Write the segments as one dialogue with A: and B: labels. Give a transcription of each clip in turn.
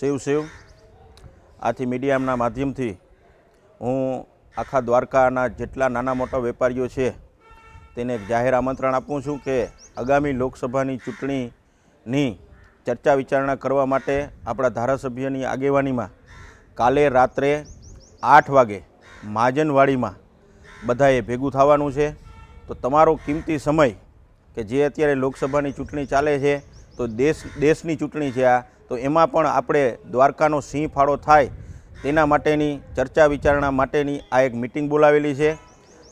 A: શિવ શિવ. આથી મીડિયાના માધ્યમથી હું આખા દ્વારકાના જેટલા નાના મોટા વેપારીઓ છે, તેને જાહેર આમંત્રણ આપું છું કે આગામી લોકસભાની ચૂંટણીની ચર્ચા વિચારણા કરવા માટે આપણા ધારાસભ્યની આગેવાનીમાં કાલે રાત્રે આઠ વાગે મહાજનવાડીમાં બધાએ ભેગું થવાનું છે. તો તમારો કિંમતી સમય કે જે અત્યારે લોકસભાની ચૂંટણી ચાલે છે, તો દેશ, દેશની ચૂંટણી છે આ તો એમાં પણ આપણે દ્વારકાનો સિંહ ફાળો થાય તેના માટેની ચર્ચા વિચારણા માટેની આ એક મિટિંગ બોલાવેલી છે.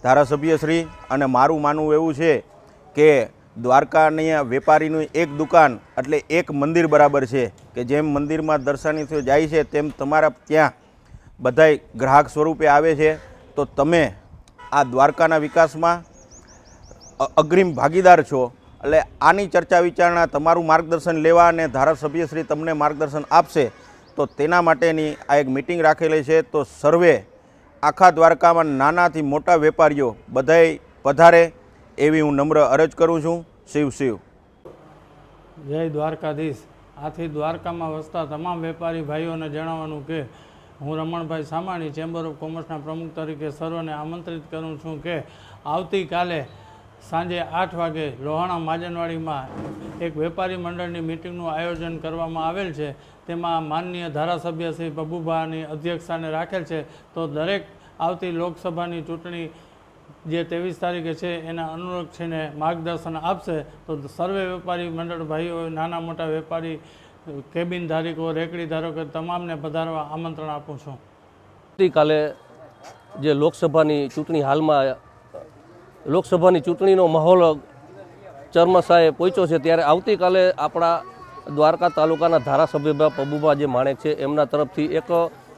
A: ધારાસભ્યશ્રી અને મારું માનવું એવું છે કે દ્વારકાની વેપારીનું એક દુકાન એટલે એક મંદિર બરાબર છે કે જેમ મંદિરમાં દર્શનાર્થીઓ જાય છે તેમ તમારા ત્યાં બધાય ગ્રાહક સ્વરૂપે આવે છે. તો તમે આ દ્વારકાના વિકાસમાં અગ્રિમ ભાગીદાર છો એટલે આની ચર્ચા વિચારણા તમારું માર્ગદર્શન લેવા અને ધારાસભ્યશ્રી તમને માર્ગદર્શન આપશે, તો તેના માટેની આ એક મિટિંગ રાખેલી છે. તો સર્વે આખા દ્વારકામાં નાનાથી મોટા વેપારીઓ બધાય પધારે એવી હું નમ્ર અરજ કરું છું. શિવ શિવ.
B: જય દ્વારકાધીશ. આથી દ્વારકામાં વસતા તમામ વેપારી ભાઈઓને જણાવવાનું કે હું રમણભાઈ સામાણી ચેમ્બર ઓફ કોમર્સના પ્રમુખ તરીકે સર્વને આમંત્રિત કરું છું કે આવતીકાલે સાંજે આઠ વાગે લોહાણા માજનવાડીમાં એક વેપારી મંડળની મિટિંગનું આયોજન કરવામાં આવેલ છે. તેમાં માનનીય ધારાસભ્ય શ્રી બબુભાની અધ્યક્ષતાને રાખેલ છે. તો દરેક આવતી લોકસભાની ચૂંટણી જે ત્રેવીસ તારીખે છે એના અનુલક્ષીને માર્ગદર્શન આપશે. તો સર્વે વેપારી મંડળ ભાઈઓ, નાના મોટા વેપારી, કેબિન ધારકો, રેકડી ધારકો તમામને પધારવા આમંત્રણ આપું છું.
C: આવતીકાલે જે લોકસભાની ચૂંટણી હાલમાં લોકસભાની ચૂંટણીનો માહોલ ચરમસાએ પહોંચ્યો છે ત્યારે આવતીકાલે આપણા દ્વારકા તાલુકાના ધારાસભ્ય પબુભા જે માણેક છે, એમના તરફથી એક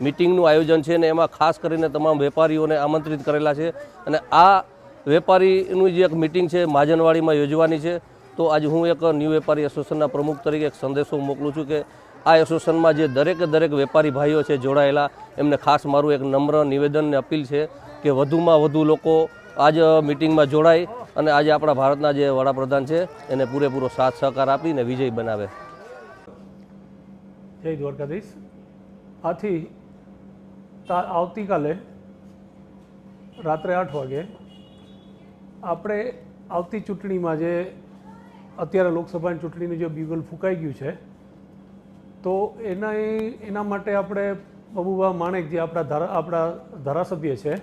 C: મિટિંગનું આયોજન છે ને એમાં ખાસ કરીને તમામ વેપારીઓને આમંત્રિત કરેલા છે. અને આ વેપારીનું જે એક મિટિંગ છે, માજનવાડીમાં યોજવાની છે. તો આજે હું એક ન્યૂ વેપારી એસોસિએશનના પ્રમુખ તરીકે એક સંદેશો મોકલું છું કે આ એસોસિએશનમાં જે દરેકે દરેક વેપારી ભાઈઓ છે જોડાયેલા, એમને ખાસ મારું એક નમ્ર નિવેદન અપીલ છે કે વધુમાં વધુ લોકો આજ મિટિંગમાં જોડાય અને આજે આપણા ભારતના જે વડાપ્રધાન છે, એને પૂરેપૂરો સાથ સહકાર આપીને વિજય બનાવે.
D: જય દ્વારકાધીશ. આથી આવતીકાલે રાત્રે આઠ વાગે આપણે આવતી ચૂંટણીમાં જે અત્યારે લોકસભાની ચૂંટણીનું જે બીગલ ફૂંકાઈ ગયું છે, તો એના એના માટે આપણે બબુભા માણેક જે આપણા ધારા, આપણા ધારાસભ્ય છે,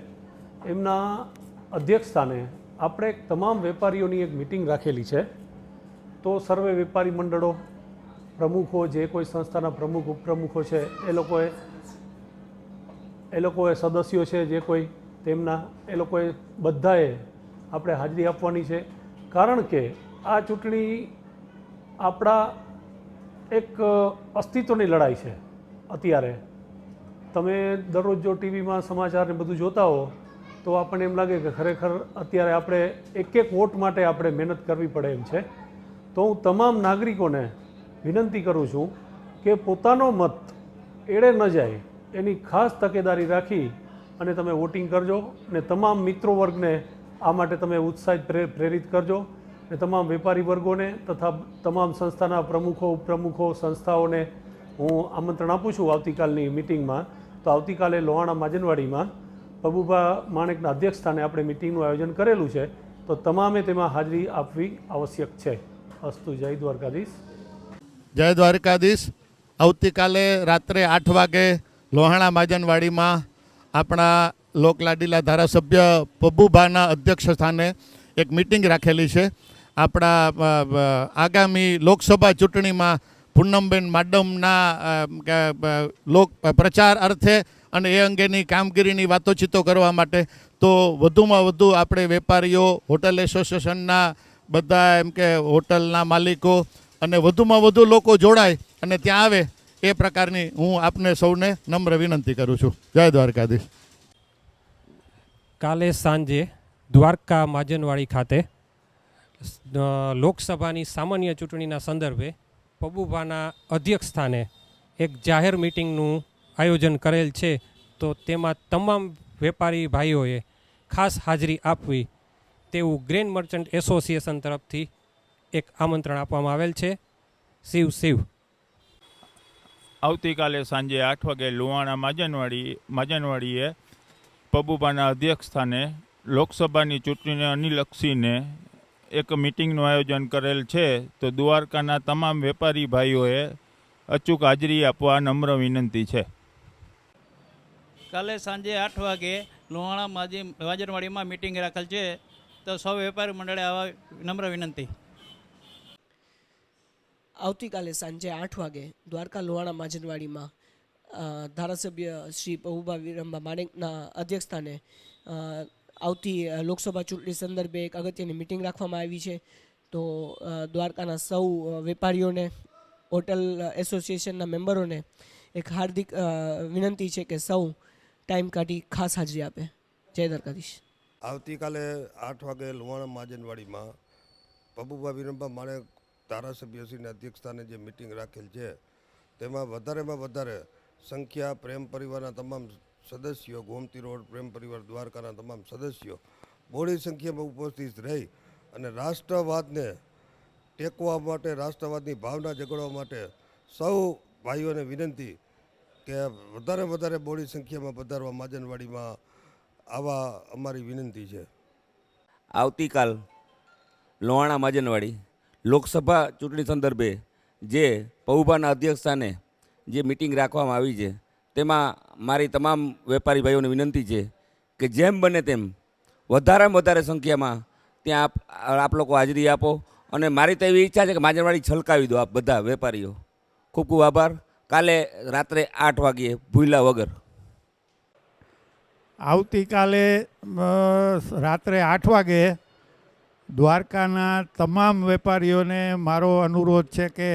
D: એમના અધ્યક્ષ સ્થાને આપણે તમામ વેપારીઓની એક મિટિંગ રાખેલી છે. તો સર્વે વેપારી મંડળો, પ્રમુખો, જે કોઈ સંસ્થાના પ્રમુખ, ઉપપ્રમુખો છે, એ લોકોએ એ લોકોએ સદસ્યો છે, જે કોઈ તેમના, એ લોકોએ બધાએ આપણે હાજરી આપવાની છે. કારણ કે આ ચૂંટણી આપણા એક અસ્તિત્વની લડાઈ છે અત્યારે. તમે દરરોજ જો ટીવીમાં સમાચારને બધું જોતા હો તો આપણને એમ લાગે કે ખરેખર અત્યારે આપણે એક એક વોટ માટે આપણે મહેનત કરવી પડે એમ છે. તો હું તમામ નાગરિકોને વિનંતી કરું છું કે પોતાનો મત એળે ન જાય, એની ખાસ તકેદારી રાખી અને તમે વોટિંગ કરજો ને તમામ મિત્રો વર્ગને આ માટે તમે ઉત્સાહિત પ્રે- પ્રેરિત કરજો ને તમામ વેપારી વર્ગોને તથા તમામ સંસ્થાના પ્રમુખો, ઉપપ્રમુખો, સંસ્થાઓને હું આમંત્રણ આપું છું આવતીકાલની મિટિંગમાં. તો આવતીકાલે લોહાણા માજનવાડીમાં પબુભા માણેકના અધ્યક્ષ સ્થાને આપણે મિટિંગનું આયોજન કરેલું છે, તો તમામે તેમાં હાજરી આપવી આવશ્યક છે. અસ્તુ જય દ્વારકાધીશ.
E: જય દ્વારકાધીશ. આવતીકાલે રાત્રે આઠ વાગે લોહાણા માજનવાડીમાં આપણા લોકલાડીલા ધારાસભ્ય પબુભાના અધ્યક્ષ સ્થાને એક મિટિંગ રાખેલી છે. આપણા આગામી લોકસભા ચૂંટણીમાં પૂનમબેન માડમના લોક પ્રચાર અર્થે અને એ અંગેની કામગીરીની વાતોચીતો કરવા માટે તો વધુમાં વધુ આપણે વેપારીઓ, હોટલ એસોસિએશનના બધા એમ કે હોટલના માલિકો અને વધુમાં વધુ લોકો જોડાય અને ત્યાં આવે એ પ્રકારની હું આપને સૌને નમ્ર વિનંતી કરું છું. જય દ્વારકાધીશ.
F: કાલે સાંજે દ્વારકા માજનવાડી ખાતે લોકસભાની સામાન્ય ચૂંટણીના સંદર્ભે પબુભાના અધ્યક્ષ સ્થાને એક જાહેર મિટિંગનું આયોજન કરેલ છે, તો તેમાં તમામ વેપારી ભાઈઓએ ખાસ હાજરી આપવી તેવું ગ્રેન મર્ચન્ટ એસોસિએશન તરફથી એક આમંત્રણ આપવામાં આવેલ છે. શિવ શિવ.
G: આવતીકાલે સાંજે આઠ વાગે લુવાણા માજનવાડી માજનવાડીએ પબુબાના અધ્યક્ષ સ્થાને લોકસભાની ચૂંટણીને અનુલક્ષીને એક મિટિંગનું આયોજન કરેલ છે, તો દ્વારકાના તમામ વેપારી ભાઈઓએ અચૂક હાજરી આપવા નમ્ર વિનંતી છે.
H: કાલે સાંજે આઠ વાગે લુહાણા માજી વાજરવાડીમાં મિટિંગ રાખેલ છે. તો સૌ વેપારી મંડળે આવા નમ્ર વિનંતી.
I: આવતીકાલે સાંજે આઠ વાગે દ્વારકા લોહાણા માજનવાડીમાં ધારાસભ્ય શ્રી પહુભા વિરંબા માણેકના અધ્યક્ષસ્થાને આવતી લોકસભા ચૂંટણી સંદર્ભે એક અગત્યની મિટિંગ રાખવામાં આવી છે. તો દ્વારકાના સૌ વેપારીઓને, હોટલ એસોસિએશનના મેમ્બરોને એક હાર્દિક વિનંતી છે કે સૌ ટાઈમ કાઢી ખાસ હાજરી આપે. જય દ્વારકાધીશ.
J: આવતીકાલે આઠ વાગે લુવાણા માજનવાડીમાં પબુભા વિરંબા માણેક ધારાસભ્યશ્રીના અધ્યક્ષસ્થાને જે મિટિંગ રાખેલ છે, તેમાં વધારેમાં વધારે સંખ્યા પ્રેમ પરિવારના તમામ સદસ્યો, ગોમતી રોડ પ્રેમ પરિવાર, દ્વારકાના તમામ સદસ્યો બોડી સંખ્યામાં ઉપસ્થિત રહી અને રાષ્ટ્રવાદને ટેકવા માટે, રાષ્ટ્રવાદની ભાવના જગાડવા માટે સૌ ભાઈઓને વિનંતી કે વધારે વધારે બોડી સંખ્યામાં પધારવા માજનવાડીમાં આવા અમારી વિનંતી છે.
K: આવતીકાલ લોહાણા માજનવાડી લોકસભા ચૂંટણી સંદર્ભે જે પૌભાના અધ્યક્ષસ્થાને જે મિટિંગ રાખવામાં આવી છે, તેમાં મારી તમામ વેપારી ભાઈઓને વિનંતી છે કે જેમ બને તેમ વધારેમાં વધારે સંખ્યામાં ત્યાં આપ આપ લોકો હાજરી આપો. અને મારી તો એવી ઈચ્છા છે કે માજનવાડી છલકાવી દો આપ બધા વેપારીઓ. ખૂબ ખૂબ આભાર. કાલે રાત્રે આઠ વાગ્યે ભૂલ્યા વગર.
L: આવતીકાલે રાત્રે આઠ વાગે દ્વારકાના તમામ વેપારીઓને મારો અનુરોધ છે કે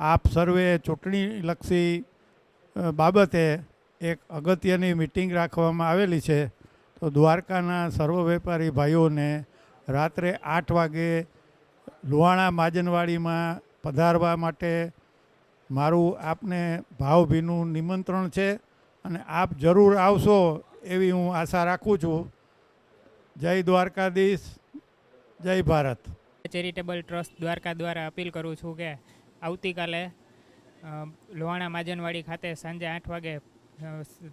L: આપ સર્વે ચૂંટણીલક્ષી બાબતે એક અગત્યની મિટિંગ રાખવામાં આવેલી છે. તો દ્વારકાના સર્વ વેપારી ભાઈઓને રાત્રે આઠ વાગે લુહાણા માજનવાડીમાં પધારવા માટે મારું આપને ભાવભીનું નિમંત્રણ છે અને આપ જરૂર આવશો એવી હું આશા રાખું છું. જય દ્વારકાધીશ, જય ભારત.
M: ચેરિટેબલ ટ્રસ્ટ દ્વારકા દ્વારા અપીલ કરું છું કે આવતીકાલે લોહાણા માજનવાડી ખાતે સાંજે આઠ વાગે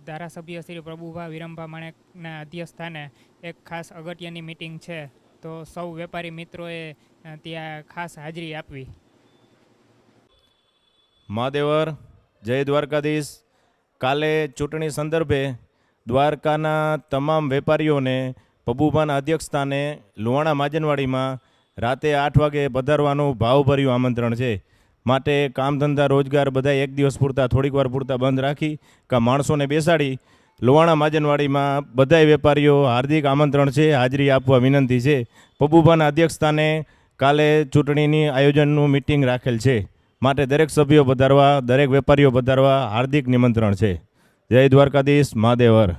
M: ધારાસભ્ય શ્રી પ્રભુભા વિરમભા માણેકના અધ્યક્ષસ્થાને એક ખાસ અગત્યની મિટિંગ છે. તો સૌ વેપારી મિત્રોએ ત્યાં ખાસ હાજરી આપવી.
N: મહાદેવર, જય દ્વારકાધીશ. કાલે ચૂંટણી સંદર્ભે દ્વારકાના તમામ વેપારીઓને પબુભાના અધ્યક્ષસ્થાને લુવાણા માજનવાડીમાં રાતે આઠ વાગે પધારવાનું ભાવભર્યું આમંત્રણ છે. માટે કામ ધંધા રોજગાર બધા એક દિવસ પૂરતા, થોડીક વાર પૂરતા બંધ રાખી કા માણસોને બેસાડી લુહાણા માજનવાડીમાં બધાય વેપારીઓ હાર્દિક આમંત્રણ છે, હાજરી આપવા વિનંતી છે. પબુભાના અધ્યક્ષસ્થાને કાલે ચૂંટણીની આયોજનનું મિટિંગ રાખેલ છે. માટે દરેક સભ્યો પધારવા દરેક વેપારીઓ પધારવા હાર્દિક નિમંત્રણ છે. જય દ્વારકાધીશ મહાદેવર.